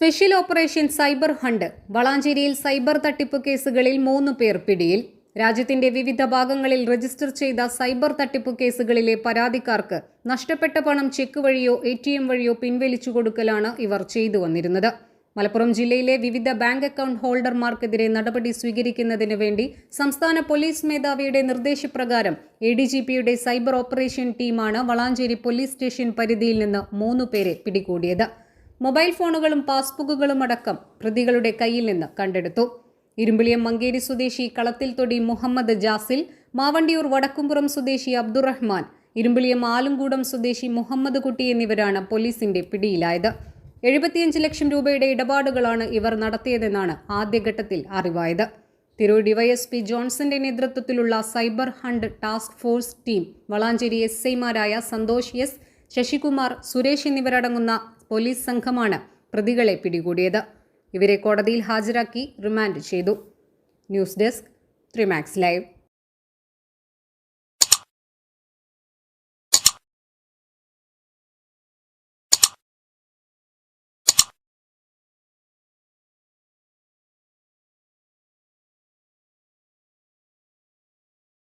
Special operation cyber hunt വളാഞ്ചേരിയിൽ cyber തട്ടിപ്പ് കേസുകളിൽ മൂന്ന് പേർ പിടിയിൽ. രാജ്യത്തിന്റെ വിവിധ ഭാഗങ്ങളിൽ രജിസ്റ്റർ ചെയ്ത സൈബർ തട്ടിപ്പ് കേസുകളിലെ പരാതിക്കാർക്ക് നഷ്ടപ്പെട്ട പണം ചെക്ക് വഴിയോ എ ടി എം വഴിയോ പിൻവലിച്ചു കൊടുക്കലാണ് ഇവർ ചെയ്തു വന്നിരുന്നത്. മലപ്പുറം ജില്ലയിലെ വിവിധ ബാങ്ക് അക്കൗണ്ട് ഹോൾഡർമാർക്കെതിരെ നടപടി സ്വീകരിക്കുന്നതിന് വേണ്ടി സംസ്ഥാന പോലീസ് മേധാവിയുടെ നിർദ്ദേശപ്രകാരം എ ഡി ജി പിയുടെ സൈബർ ഓപ്പറേഷൻ ടീമാണ് വളാഞ്ചേരി പോലീസ് സ്റ്റേഷൻ പരിധിയിൽ നിന്ന് മൂന്ന് പേരെ പിടികൂടിയത്. മൊബൈൽ ഫോണുകളും പാസ്ബുക്കുകളും അടക്കം പ്രതികളുടെ കയ്യിൽ നിന്ന് കണ്ടെടുത്തു. ഇരുമ്പിളിയം മങ്കേരി സ്വദേശി കളത്തിൽ തൊടി മുഹമ്മദ് ജാസിൽ മാവണ്ടിയൂർ വടക്കുംപുറം സ്വദേശി അബ്ദുറഹ്മാൻ ഇരുമ്പിളിയം ആലുംകൂടം സ്വദേശി മുഹമ്മദ് കുട്ടി എന്നിവരാണ് പോലീസിന്റെ പിടിയിലായത്. എഴുപത്തിയഞ്ച് ലക്ഷം രൂപയുടെ ഇടപാടുകളാണ് ഇവർ നടത്തിയതെന്നാണ് ആദ്യഘട്ടത്തിൽ അറിവായത്. തിരൂർ ഡിവൈഎസ്പി ജോൺസന്റെ നേതൃത്വത്തിലുള്ള cyber hunt task force team Valanchery S ഐമാരായ സന്തോഷ് എസ് ശശികുമാർ സുരേഷ് എന്നിവരടങ്ങുന്ന പോലീസ് സംഘമാണ് പ്രതികളെ പിടികൂടിയത്. ഇവരെ കോടതിയിൽ ഹാജരാക്കി റിമാൻഡ് ചെയ്തു. News desk Trimax live.